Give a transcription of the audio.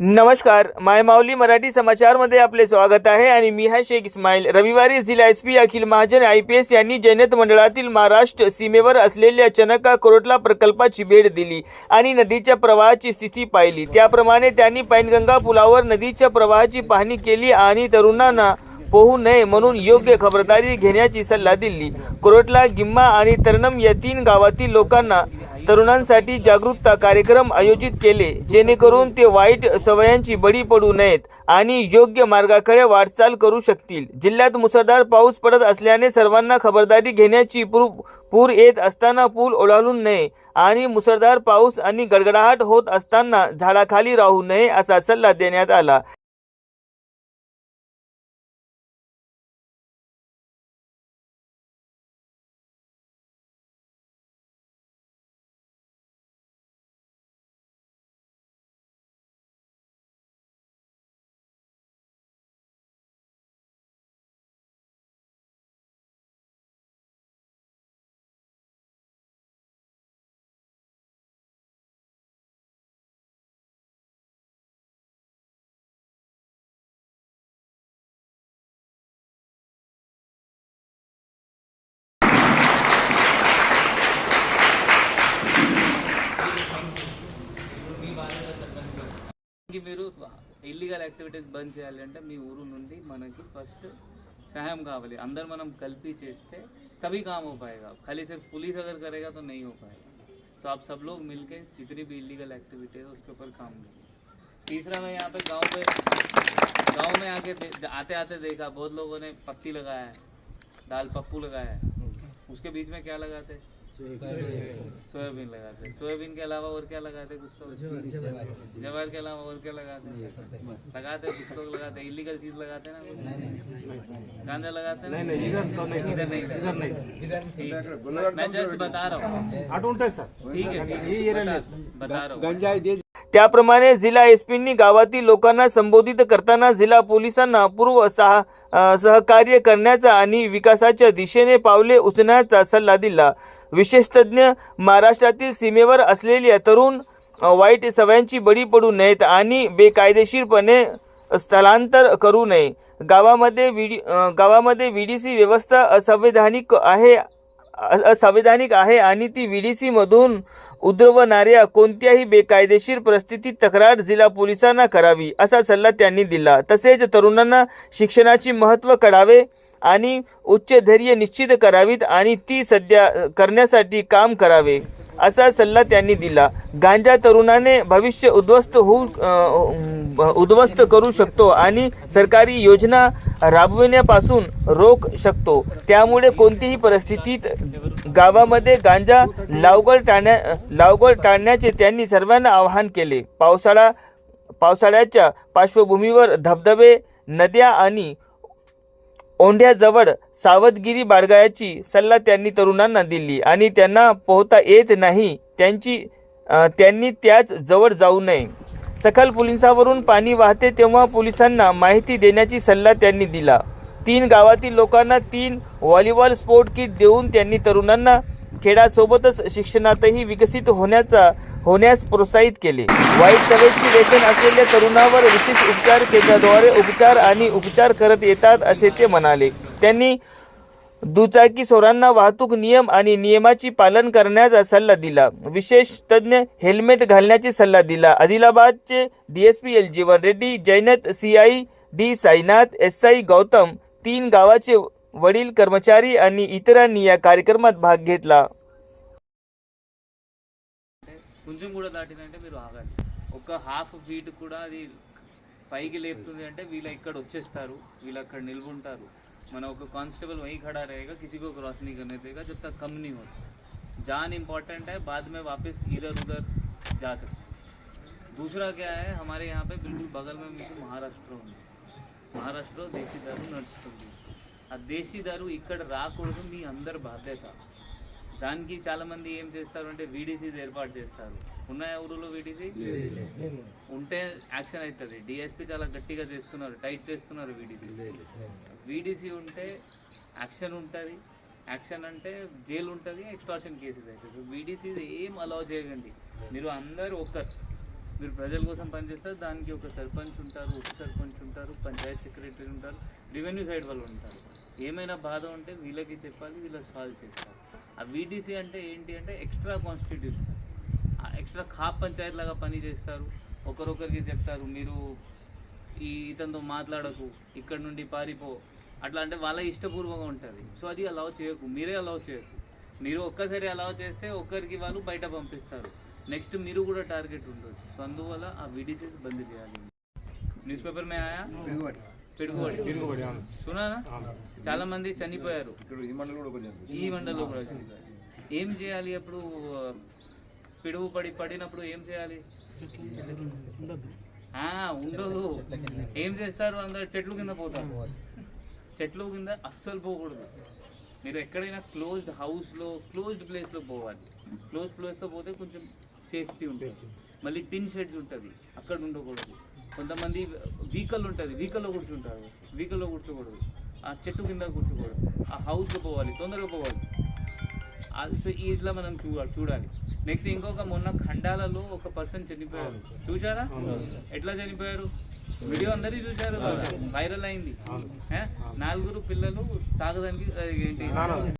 नमस्कार माय माऊली मराठी समाचारमध्ये आपले स्वागत आहे आणि मी आहे शेख इस्माईल. रविवारी जिल्हा S P Akhil Mahajan I P S यांनी जैनत मंडळातील महाराष्ट्र सीमेवर असलेल्या चनका कोरोटला प्रकल्पाची भेट दिली आणि नदीच्या प्रवाहाची स्थिती पाहिली. त्याप्रमाणे त्यांनी पैनगंगा पुलावर नदीच्या प्रवाहाची पाहणी केली आणि तरुणांना पोहू नये म्हणून योग्य खबरदारी घेण्याची सल्ला दिली. कोरोटला गिम्मा आणि तरनम या तीन गावातील लोकांना तरुणांसाठी जागरूकता कार्यक्रम आयोजित केले जेणेकरून ते वाईट सवयांची बळी पडू नयेत आणि योग्य मार्गाकडे वाटचाल करू शकतील. जिल्ह्यात मुसळधार पाऊस पडत असल्याने सर्वांना खबरदारी घेण्याची पूर पूर येत असताना पूल ओलांडून नये आणि मुसळधार पाऊस आणि गडगडाहट होत असताना झाडाखाली राहू नये असा सल्ला देण्यात आला. మీరు ఇల్లీగల్ యాక్టివిటీస్ బంద్ చేయాలి అంటే మీ ఊరు నుండి మనకి ఫస్ట్ सहायम కావాలి అందరు మనం కలిపి చేస్తే तभी काम हो पाएगा खाली सिर्फ पुलिस अगर करेगा तो नहीं हो पाएगा तो आप सब लोग मिलके जितनी भी इलीगल एक्टिविटी है उसके ऊपर काम करें तीसरा मैं यहाँ पे गांव पे गांव में आके दे- आते आते देखा बहुत लोगों ने पत्ती लगाया है दाल पप्पू लगाया है उसके बीच में क्या लगाते सोयाबीन। लगाते सोयाबीन के अलावा और क्या लगाते कुछ तो। जवार के अलावा और क्या लगाते लगाते कुछ तो लगाते इलीगल चीज़ लगाते ना? कुछ गांजा लगाते हैं? नहीं इधर तो नहीं इधर नहीं इधर नहीं। मैं जस्ट बता रहा हूँ। ठीक है ठीक है बता- बता रहा हूँ। त्याप्रमाणे जिल्हा एसपींनी गावातील लोकांना संबोधित करताना जिल्हा पोलिसांना पूर्व सहा सहकार्य करण्याचा आणि विकासाच्या दिशेने पावले उचलण्याचा सल्ला दिला. विशेष तज्ज्ञ महाराष्ट्रातील सीमेवर असलेल्या तरुण वाईट सवयांची बळी पडू नयेत आणि बेकायदेशीरपणे स्थलांतर करू नये. गावामध्ये विडी व्ही गावामध्ये सी व्यवस्था असंवैधानिक आहे असंवैधानिक आहे आणि ती व्हीडीसी मधून उद्रवणाऱ्या कोणत्याही बेकायदेशीर परिस्थितीत तक्रार जिल्हा पोलिसांना करावी असा सल्ला त्यांनी दिला. तसेच तरुणांना शिक्षणाची महत्त्व कळावे आणि उच्च धैर्य निश्चित करावीत आणि ती सध्या करण्यासाठी काम करावे. असा सल्ला त्यांनी दिला. गांजा तरुणाने भविष्य उद्ध्वस्त होऊ उद्ध्वस्त करू शकतो आणि सरकारी योजना राबविण्यापासून रोख शकतो. त्यामुळे कोणतीही परिस्थितीत गावामध्ये गांजा लावगड टाळण्या लावगड टाळण्याचे त्यांनी सर्वांना आवाहन केले. पावसाळा पावसाळ्याच्या पार्श्वभूमीवर धबधबे नद्या आणि ओंढ्याजवळ सावधगिरी बाळगायची सल्ला त्यांनी तरुणांना दिली आणि त्यांना पोहता येत नाही त्यांची त्यांनी त्याच जवळ जाऊ नये. सखल पोलिसावरून पाणी वाहते तेव्हा पोलिसांना माहिती देण्याची सल्ला त्यांनी दिला. तीन गावातील लोकांना तीन व्हॉलीबॉल स्पोर्ट किट देऊन त्यांनी तरुणांना खेळासोबतच शिक्षणातही विकसित होण्याचा होण्यास प्रोत्साहित केले. वाईट सवयीची व्यसन असलेल्या तरुणावर विशेष उपचार केंद्राद्वारे उपचार आणि उपचार करत येतात असे ते म्हणाले. त्यांनी दुचाकी सोरांना वाहतूक नियम आणि नियमाची पालन करण्याचा सल्ला दिला. विशेष तज्ञ हेल्मेट घालण्याची सल्ला दिला. आदिलाबादचे DSP L Jeevan Reddy Jainath CI D Sainath S I Gautam तीन गावाचे वडील कर्मचारी आणि इतरांनी या कार्यक्रमात भाग घेतला. కొంచెం కూడా దాటిందంటే మీరు ఆగాలి ఒక హాఫ్ ఫీట్ కూడా అది పైకి లేపుతుంది అంటే వీళ్ళ ఇక్కడ వచ్చేస్తారు వీళ్ళు అక్కడ నిల్చుంటారు మన ఒక कांस्टेबल वहीं खड़ा रहेगा किसी को क्रॉस नहीं करने देगा जब तक कम नहीं होता जान इंपॉर्टेंट है बाद में वापस इधर उधर जा सकते हैं। दूसरा क्या है हमारे यहाँ पे बिल्कुल बगल में మీకు మహారాష్ట్ర ఉంది మహారాష్ట్రలో దేశీ దారు నడుస్తుంది ఆ దేశీ దారు ఇక్కడ రాకూడదు మీ అందరి బాధ్యత దానికి చాలా మంది ఏం చేస్తారు అంటే వీడీసీస్ ఏర్పాటు చేస్తారు. ఉన్నాయా ఊరిలో వీడీసీ ఉంటే యాక్షన్ అవుతుంది డిఎస్పీ చాలా గట్టిగా చేస్తున్నారు టైట్ చేస్తున్నారు వీడీసీ వీడీసీ ఉంటే యాక్షన్ ఉంటుంది. యాక్షన్ అంటే జైలు ఉంటుంది ఎక్స్టార్షన్ కేసెస్ అవుతుంది వీడీసీ ఏం అలౌ చేయకండి. మీరు అందరూ ఒక్కరు. మీరు ప్రజల కోసం పనిచేస్తారు దానికి ఒక సర్పంచ్ ఉంటారు ఉప సర్పంచ్ ఉంటారు పంచాయత్ సెక్రటరీ ఉంటారు రెవెన్యూ సైడ్ వాళ్ళు ఉంటారు. ఏమైనా బాధ ఉంటే వీళ్ళకి చెప్పాలి వీళ్ళకి సాల్వ్ చేస్తారు. ఆ వీటీసీ అంటే ఏంటి అంటే extra constitution extra khap panchayat లాగా పని చేస్తారు. ఒకరొకరికి చెప్తారు మీరు ఈ ఇతనితో మాట్లాడకు ఇక్కడ నుండి పారిపో. అట్లా అంటే వాళ్ళ ఇష్టపూర్వకంగా ఉంటుంది. సో అది అలౌ చేయకు. మీరే అలౌ చేయకు. మీరు ఒక్కసారి అలౌ చేస్తే ఒక్కరికి వాళ్ళు బయట పంపిస్తారు. నెక్స్ట్ మీరు కూడా టార్గెట్ ఉండదు సో అందువల్ల ఆ విడిసెస్ బంద్ చేయాలి. న్యూస్ పేపర్ మే ఆయా? పిడుగుబడి సునానా? చాలా మంది చనిపోయారు. ఈ మండలంలో కూడా చనిపోయారు ఏం చేయాలి అప్పుడు? పిడుగు పడి పడినప్పుడు ఏం చేయాలి? ఉండదు. ఏం చేస్తారు? అందరు చెట్లు కింద పోతారు. చెట్లు కింద అస్సలు పోకూడదు. మీరు ఎక్కడైనా క్లోజ్డ్ హౌస్లో క్లోజ్డ్ ప్లేస్లో పోవాలి. క్లోజ్ ప్లేస్లో పోతే కొంచెం సేఫ్టీ ఉంటుంది. మళ్ళీ టిన్ షెడ్స్ ఉంటుంది అక్కడ ఉండకూడదు. కొంతమంది వెహికల్ ఉంటుంది వెహికల్లో కూర్చుంటారు. వెహికల్లో కూర్చోకూడదు. ఆ చెట్టు కింద కూర్చోకూడదు. ఆ హౌస్లో పోవాలి తొందరగా పోవాలి. అది సో ఇట్లా మనం చూడాలి చూడాలి. నెక్స్ట్ ఇంకొక మొన్న ఖండాలలో ఒక పర్సన్ చనిపోయారు చూసారా ఎట్లా చనిపోయారు? వీడియో అందరికీ చూసారు వైరల్ అయింది? నాలుగురు పిల్లలు తాగడానికి అది ఏంటి?